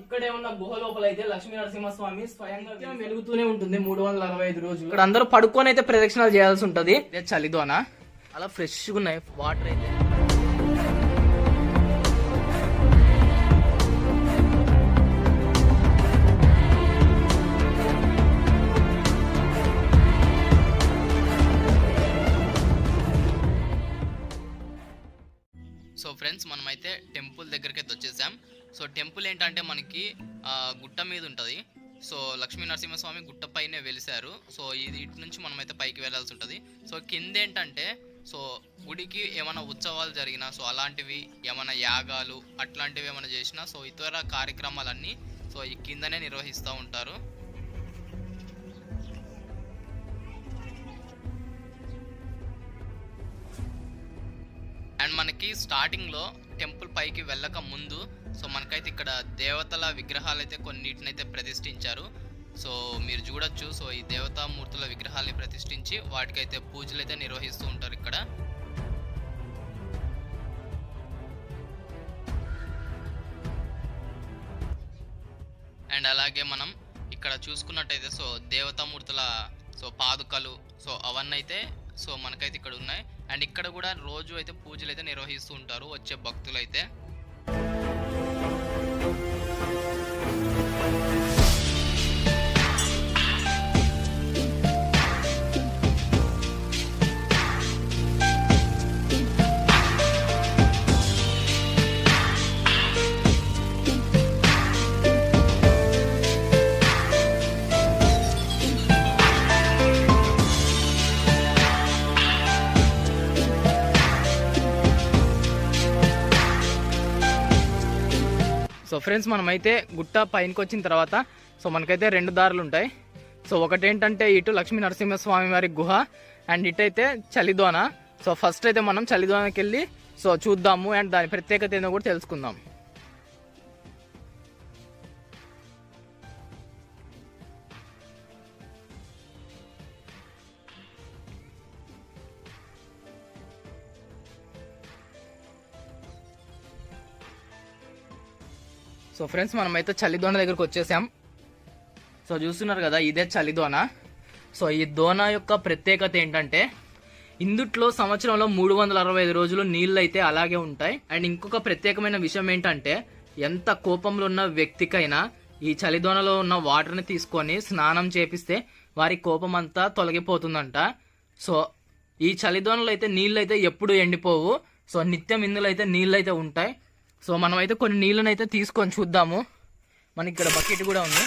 ఇక్కడే ఉన్న గుహ లోపల అయితే లక్ష్మీ నరసింహస్వామి స్వయంగా వెలుగుతూనే ఉంటుంది మూడు వందల అరవై ఐదు రోజులు. ఇక్కడ అందరూ పడుకొని అయితే ప్రదక్షిణాలు చేయాల్సి ఉంటది. చలిదోన అలా ఫ్రెష్గా ఉన్నాయి. వాటర్ అయితే. సో ఫ్రెండ్స్ మనమైతే టెంపుల్ దగ్గరికి అయితే వచ్చేసాం. సో టెంపుల్ ఏంటంటే మనకి గుట్ట మీద ఉంటుంది. సో లక్ష్మీ నరసింహస్వామి గుట్ట పైనే వెలిశారు. సో ఇది ఇటు నుంచి మనమైతే పైకి వెళ్ళాల్సి ఉంటుంది. సో కింద ఏంటంటే సో గుడికి ఏమైనా ఉత్సవాలు జరిగినా సో అలాంటివి ఏమైనా యాగాలు అట్లాంటివి ఏమైనా చేసినా సో ఇతర కార్యక్రమాలన్నీ సో ఈ కిందనే నిర్వహిస్తూ ఉంటారు. అండ్ మనకి స్టార్టింగ్లో టెంపుల్ పైకి వెళ్ళక ముందు సో మనకైతే ఇక్కడ దేవతల విగ్రహాలు అయితే కొన్నిటిని అయితే ప్రతిష్ఠించారు. సో మీరు చూడొచ్చు సో ఈ దేవతామూర్తుల విగ్రహాలని ప్రతిష్ఠించి వాటికైతే పూజలు అయితే నిర్వహిస్తూ ఉంటారు ఇక్కడ. అండ్ అలాగే మనం ఇక్కడ చూసుకున్నట్టయితే సో దేవతామూర్తుల సో పాదుకలు సో అవన్నీ అయితే సో మనకైతే ఇక్కడ ఉన్నాయి. అండ్ ఇక్కడ కూడా రోజు అయితే పూజలు అయితే నిర్వహిస్తూ ఉంటారు వచ్చే భక్తులు అయితే ఫ్రెండ్స్ మనమైతే గుట్ట పైనకి వచ్చిన తర్వాత సో మనకైతే రెండు దారులు ఉంటాయి. సో ఒకటి ఏంటంటే ఇటు లక్ష్మీ నరసింహస్వామి వారి గుహ అండ్ ఇటైతే చలిదోన సో ఫస్ట్ అయితే మనం చలిదోనకి వెళ్ళి సో చూద్దాము అండ్ దాని ప్రత్యేకత ఏందో కూడా తెలుసుకుందాం. సో ఫ్రెండ్స్ మనమైతే చలిదోన దగ్గరకు వచ్చేసాం. సో చూస్తున్నారు కదా ఇదే చలిదోన. సో ఈ దోన యొక్క ప్రత్యేకత ఏంటంటే ఇందుట్లో సంవత్సరంలో మూడు వందల అరవై ఐదు రోజులు నీళ్ళు అయితే అలాగే ఉంటాయి. అండ్ ఇంకొక ప్రత్యేకమైన విషయం ఏంటంటే ఎంత కోపంలో ఉన్న వ్యక్తికైనా ఈ చలిదోనలో ఉన్న వాటర్ని తీసుకొని స్నానం చేపిస్తే వారి కోపం అంతా తొలగిపోతుందంట. సో ఈ చలిదోనలో అయితే నీళ్ళు అయితే ఎప్పుడు ఎండిపోవు. సో నిత్యం ఇందులో అయితే నీళ్ళు అయితే ఉంటాయి. సో మనం అయితే కొన్ని నీళ్ళని అయితే తీసుకొని చూద్దాము. మనకి ఇక్కడ బకెట్ కూడా ఉంది.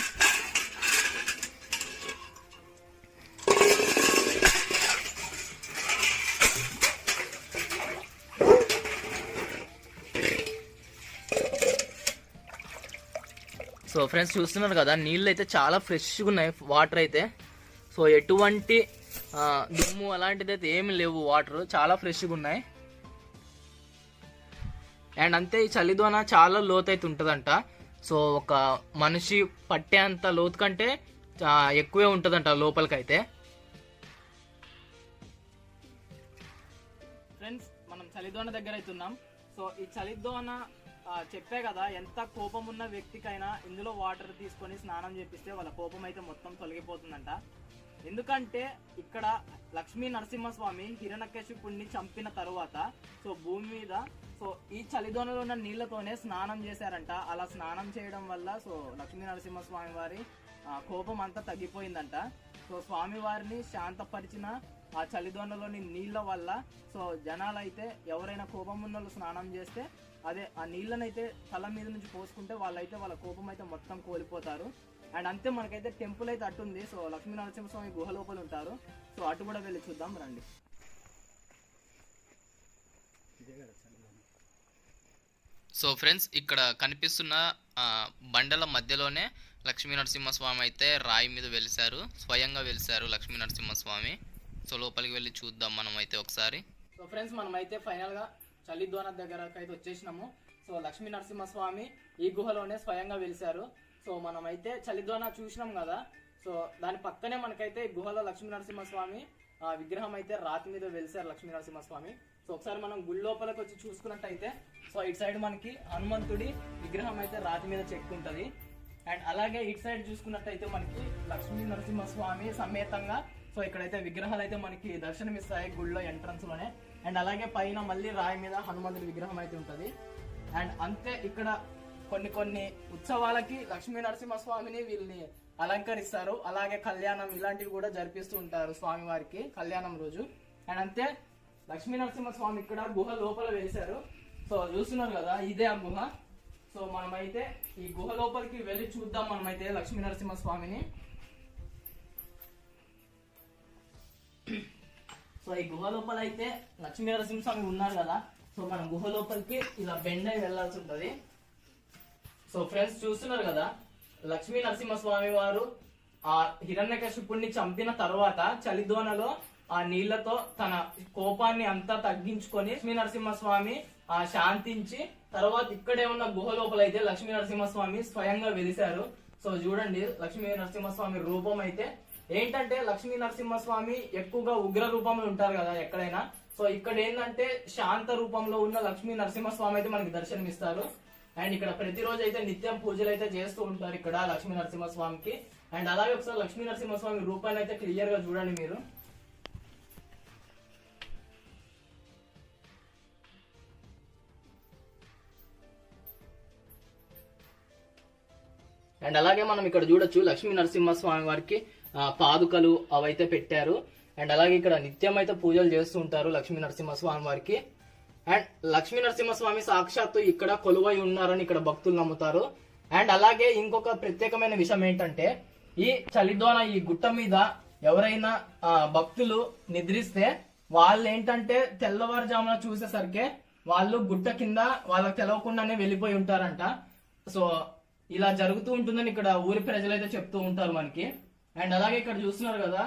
సో ఫ్రెండ్స్ చూస్తున్నారు కదా నీళ్ళు అయితే చాలా ఫ్రెష్గా ఉన్నాయి వాటర్ అయితే. సో ఎటువంటి దుమ్ము అలాంటిది అయితే ఏమి లేవు వాటర్. చాలా ఫ్రెష్గా ఉన్నాయి. అండ్ అంతే ఈ చలిదోన చాలా లోతైతే ఉంటుందంట సో ఒక మనిషి పట్టే అంత లోతు కంటే ఎక్కువే ఉంటుందంట లోపలికైతే. ఫ్రెండ్స్ మనం చలిదోన దగ్గర అవుతున్నాం సో ఈ చలిదోన చెప్పే కదా ఎంత కోపం ఉన్న వ్యక్తికైనా ఇందులో వాటర్ తీసుకొని స్నానం చేపిస్తే వాళ్ళ కోపం అయితే మొత్తం తొలగిపోతుందంట. ఎందుకంటే ఇక్కడ లక్ష్మీ నరసింహస్వామి హిరణ్యకశిపుణ్ణి చంపిన తరువాత సో భూమి మీద సో ఈ చలిదోనలో ఉన్న నీళ్ళతోనే స్నానం చేశారంట. అలా స్నానం చేయడం వల్ల సో లక్ష్మీ నరసింహస్వామి వారి ఆ, కోపం అంతా తగ్గిపోయిందంట. సో స్వామి వారిని శాంతపరిచిన ఆ చలిదోనలోని నీళ్ళ వల్ల సో జనాలైతే ఎవరైనా కోపం ఉన్న వాళ్ళు స్నానం చేస్తే అదే ఆ నీళ్ళనైతే తల మీద నుంచి పోసుకుంటే వాళ్ళైతే వాళ్ళ కోపం అయితే మొత్తం కోల్పోతారు. అండ్ అంతే మనకైతే టెంపుల్ అయితే అట్టుంది. సో లక్ష్మీ నరసింహస్వామి గుహ లోపల ఉంటారు. సో అటు కూడా వెళ్ళి చూద్దాం రండి. సో ఫ్రెండ్స్ ఇక్కడ కనిపిస్తున్న బండల మధ్యలోనే లక్ష్మీ నరసింహస్వామి అయితే రాయి మీద వెలిశారు. స్వయంగా వెలిశారు లక్ష్మీ నరసింహస్వామి. సో లోపలికి వెళ్ళి చూద్దాం మనం అయితే ఒకసారి. సో ఫ్రెండ్స్ మనం అయితే ఫైనల్గా చలిద్వాన దగ్గరకు అయితే వచ్చేసినాము. సో లక్ష్మీ నరసింహస్వామి ఈ గుహలోనే స్వయంగా వెలిశారు. సో మనం అయితే చలిద్వాన చూసినాం కదా. సో దాని పక్కనే మనకైతే ఈ గుహలో లక్ష్మీ నరసింహస్వామి ఆ, విగ్రహం అయితే రాతి మీద వెలిశారు లక్ష్మీ నరసింహస్వామి. సో ఒకసారి మనం గుడి లోపలికి వచ్చి చూసుకున్నట్టయితే సో ఇటు సైడ్ మనకి హనుమంతుడి విగ్రహం అయితే రాతి మీద చెక్కు ఉంటుంది. అండ్ అలాగే ఇటు సైడ్ చూసుకున్నట్టయితే మనకి లక్ష్మీ నరసింహస్వామి సమేతంగా సో ఇక్కడైతే విగ్రహాలు అయితే మనకి దర్శనమిస్తాయి గుడిలో ఎంట్రన్స్లోనే. అండ్ అలాగే పైన మళ్ళీ రాయి మీద హనుమంతుడి విగ్రహం అయితే ఉంటుంది. అండ్ అంతే ఇక్కడ కొన్ని కొన్ని ఉత్సవాలకి లక్ష్మీ నరసింహస్వామిని వీళ్ళని అలంకరిస్తారు. అలాగే కళ్యాణం ఇలాంటివి కూడా జరిపిస్తూ ఉంటారు స్వామి వారికి కళ్యాణం రోజు. అండ్ అంతే లక్ష్మీ నరసింహస్వామి ఇక్కడ గుహ లోపల వేశారు. సో చూస్తున్నారు కదా ఇదే ఆ గుహ. సో మనమైతే ఈ గుహ లోపలికి వెళ్ళి చూద్దాం మనమైతే లక్ష్మీ నరసింహస్వామిని. సో ఈ గుహ లోపల అయితే లక్ష్మీ నరసింహస్వామి ఉన్నారు కదా. సో మనం గుహ లోపలికి ఇలా బెండ్ అయి వెళ్ళాల్సి ఉంటుంది. సో ఫ్రెండ్స్ చూస్తున్నారు కదా లక్ష్మీ నరసింహస్వామి వారు ఆ హిరణ్యకశిపుణ్ణి చంపిన తర్వాత చలిదోనలో ఆ నీళ్ళతో తన కోపాన్ని అంతా తగ్గించుకొని లక్ష్మీ నరసింహస్వామి ఆ శాంతించి తర్వాత ఇక్కడే ఉన్న గుహ లోపల అయితే లక్ష్మీ నరసింహస్వామి స్వయంగా వెలిశారు. సో చూడండి లక్ష్మీ నరసింహస్వామి రూపం అయితే ఏంటంటే లక్ష్మీ నరసింహస్వామి ఎక్కువగా ఉగ్ర రూపంలో ఉంటారు కదా ఎక్కడైనా. సో ఇక్కడ ఏంటంటే శాంత రూపంలో ఉన్న లక్ష్మీ నరసింహస్వామి అయితే మనకి దర్శనమిస్తారు. అండ్ ఇక్కడ ప్రతిరోజు అయితే నిత్యం పూజలు అయితే చేస్తూ ఉంటారు ఇక్కడ లక్ష్మీ నరసింహస్వామికి. అండ్ అలాగే ఒకసారి లక్ష్మీ నరసింహస్వామి రూపాన్ని అయితే క్లియర్గా చూడండి మీరు. అండ్ అలాగే మనం ఇక్కడ చూడొచ్చు లక్ష్మీ నరసింహస్వామి వారికి పాదుకలు అవైతే పెట్టారు. అండ్ అలాగే ఇక్కడ నిత్యం అయితే పూజలు చేస్తూ ఉంటారు లక్ష్మీ నరసింహస్వామి వారికి. అండ్ లక్ష్మీ నరసింహస్వామి సాక్షాత్తు ఇక్కడ కొలువై ఉన్నారని ఇక్కడ భక్తులు నమ్ముతారు. అండ్ అలాగే ఇంకొక ప్రత్యేకమైన విషయం ఏంటంటే ఈ చలిద్వాన ఈ గుట్ట మీద ఎవరైనా భక్తులు నిద్రిస్తే వాళ్ళు ఏంటంటే తెల్లవారుజామున చూసేసరికి వాళ్ళు గుట్ట కింద వాళ్ళకి తెలవకుండానే వెళ్ళిపోయి ఉంటారంట. సో ఇలా జరుగుతూ ఉంటుందని ఇక్కడ ఊరి ప్రజలైతే చెప్తూ ఉంటారు మనకి. అండ్ అలాగే ఇక్కడ చూస్తున్నారు కదా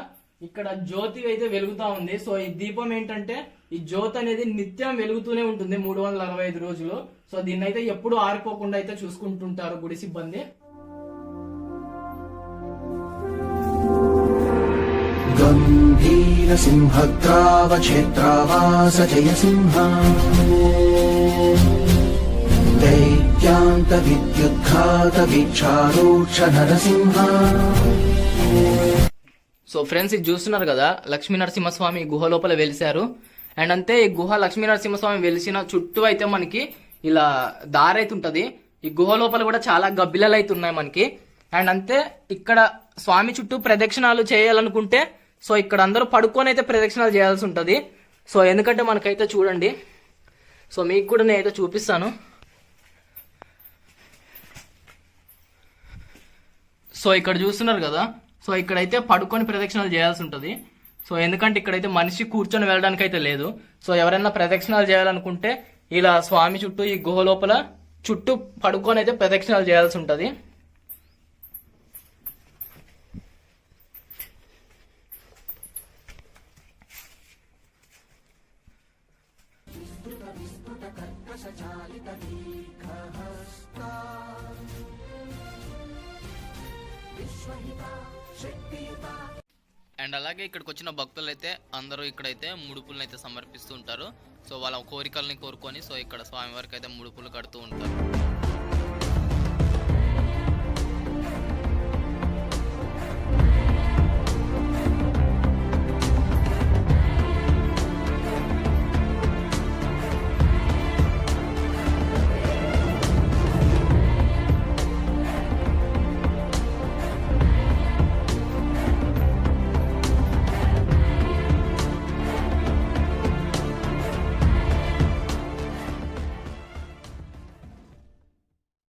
ఇక్కడ జ్యోతి అయితే వెలుగుతా ఉంది. సో ఈ దీపం ఏంటంటే ఈ జ్యోతి అనేది నిత్యం వెలుగుతూనే ఉంటుంది మూడు వందల అరవై ఐదు రోజులు. సో దీన్ని అయితే ఎప్పుడు ఆరిపోకుండా అయితే చూసుకుంటుంటారు గుడి సిబ్బంది. गम्भीरसिंहग्रावक्षेत्रावास जयसिंह दैत्यान्तविद्युद्घातवीक्षारूक्ष नरसिंह సో ఫ్రెండ్స్ ఇది చూస్తున్నారు కదా లక్ష్మీ నరసింహస్వామి గుహ లోపల వెలిశారు అండ్ అంతే ఈ గుహ లక్ష్మీ నరసింహస్వామి వెలిసిన చుట్టూ అయితే మనకి ఇలా దారి అయితే ఉంటది ఈ గుహ లోపల కూడా చాలా గబ్బిలలు అయితే ఉన్నాయి మనకి అండ్ అంతే ఇక్కడ స్వామి చుట్టూ ప్రదక్షిణాలు చేయాలనుకుంటే సో ఇక్కడ అందరూ పడుకొని అయితే ప్రదక్షిణాలు చేయాల్సి ఉంటది సో ఎందుకంటే మనకైతే చూడండి సో మీకు కూడా నేనైతే చూపిస్తాను సో ఇక్కడ చూస్తున్నారు కదా? సో ఇక్కడైతే పడుకొని ప్రదక్షిణాలు చేయాల్సి ఉంటుంది. సో ఎందుకంటే ఇక్కడైతే మనిషి కూర్చొని వెళ్ళడానికి అయితే లేదు. సో ఎవరైనా ప్రదక్షిణాలు చేయాలనుకుంటే ఇలా స్వామి చుట్టూ ఈ గుహ లోపల చుట్టూ పడుకొని అయితే ప్రదక్షిణాలు చేయాల్సి ఉంటుంది. అండ్ అలాగే ఇక్కడికి వచ్చిన భక్తులు అయితే అందరూ ఇక్కడైతే ముడుపులను అయితే సమర్పిస్తూ ఉంటారు. సో వాళ్ళ కోరికల్ని కోరుకొని సో ఇక్కడ స్వామివారికి అయితే ముడుపులు కడుతూ ఉంటారు.